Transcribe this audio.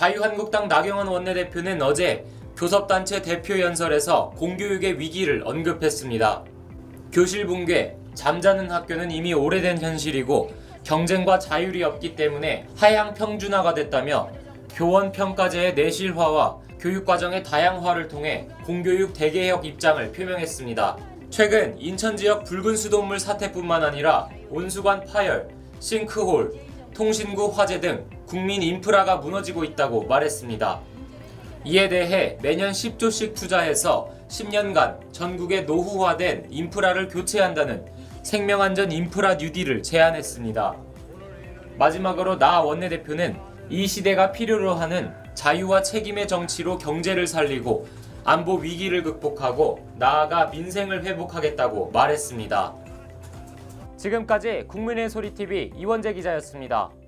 자유한국당 나경원 원내대표는 어제 교섭단체 대표 연설에서 공교육의 위기를 언급했습니다. 교실 붕괴, 잠자는 학교는 이미 오래된 현실이고 경쟁과 자율이 없기 때문에 하향 평준화가 됐다며 교원 평가제의 내실화와 교육과정의 다양화를 통해 공교육 대개혁 입장을 표명했습니다. 최근 인천 지역 붉은 수돗물 사태뿐만 아니라 온수관 파열, 싱크홀, 통신구 화재 등 국민 인프라가 무너지고 있다고 말했습니다. 이에 대해 매년 10조씩 투자해서 10년간 전국의 노후화된 인프라를 교체한다는 생명안전 인프라 뉴딜을 제안했습니다. 마지막으로 나 원내대표는 이 시대가 필요로 하는 자유와 책임의 정치로 경제를 살리고 안보 위기를 극복하고 나아가 민생을 회복하겠다고 말했습니다. 지금까지 국민의 소리 TV 이원재 기자였습니다.